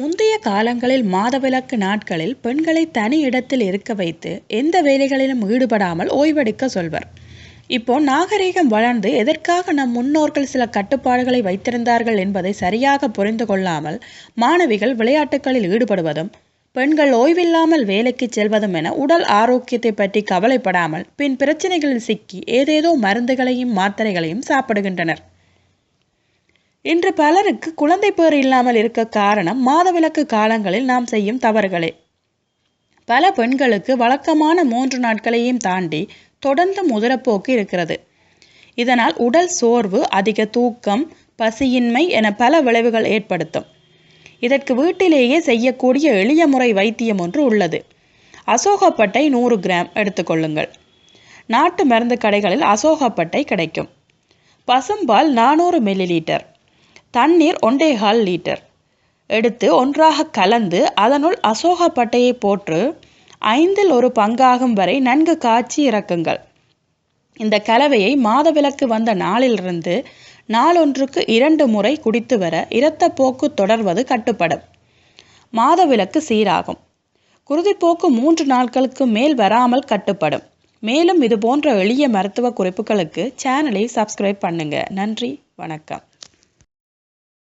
முந்தைய காலங்களில் மாதவிலக்கு நாட்களில் பெண்களை தனி இடத்தில் இருக்க வைத்து எந்த வேலைகளிலும் ஈடுபடாமல் ஓய்வெடுக்க சொல்வர். இப்போ நாகரீகம் வளர்ந்து எதற்காக நம் முன்னோர்கள் சில கட்டுப்பாடுகளை வைத்திருந்தார்கள் என்பதை சரியாக புரிந்து கொள்ளாமல் மாணவிகள் விளையாட்டுகளில் ஈடுபடுவதும் பெண்கள் ஓய்வில்லாமல் வேலைக்கு செல்வதும் என உடல் ஆரோக்கியத்தை பற்றி கவலைப்படாமல் பின் பிரச்சனைகளில் சிக்கி ஏதேதோ மருந்துகளையும் மாத்திரைகளையும் சாப்பிடுகின்றனர். இன்று பலருக்கு குழந்தை பேர் இல்லாமல் இருக்க காரணம் மாதவிலக்கு காலங்களில் நாம் செய்யும் தவறுகளே. பல பெண்களுக்கு வழக்கமான மூன்று நாட்களையும் தாண்டி தொடர்ந்து முதிரப்போக்கு இருக்கிறது. இதனால் உடல் சோர்வு அதிக தூக்கம் பசியின்மை என பல விளைவுகள் ஏற்படுத்தும். இதற்கு வீட்டிலேயே செய்யக்கூடிய எளிய முறை வைத்தியம் ஒன்று உள்ளது. அசோகப்பட்டை நூறு கிராம் எடுத்துக்கொள்ளுங்கள் நாட்டு மருந்து கடைகளில் அசோகப்பட்டை கிடைக்கும். பசும்பால் நானூறு மில்லி லிட்டர். தண்ணீர் ஒன்றேகால் லிட்டர் எடுத்து ஒன்றாக கலந்து அதனுள் அசோகப்பட்டையை போட்டு ஐந்தில் ஒரு பங்காகும் வரை நன்கு காய்ச்சி இறக்குங்கள். இந்த கலவையை மாதவிலக்கு வந்த நாளிலிருந்து நாளொன்றுக்கு இரண்டு முறை குடித்து வர இரத்தப்போக்கு தொடர்வது கட்டுப்படும். மாதவிலக்கு சீராகும். குருதிப்போக்கு மூன்று நாட்களுக்கு மேல் வராமல் கட்டுப்படும். மேலும் இது போன்ற எளிய மருத்துவ குறிப்புகளுக்கு சேனலை சப்ஸ்கிரைப் பண்ணுங்க. நன்றி வணக்கம்.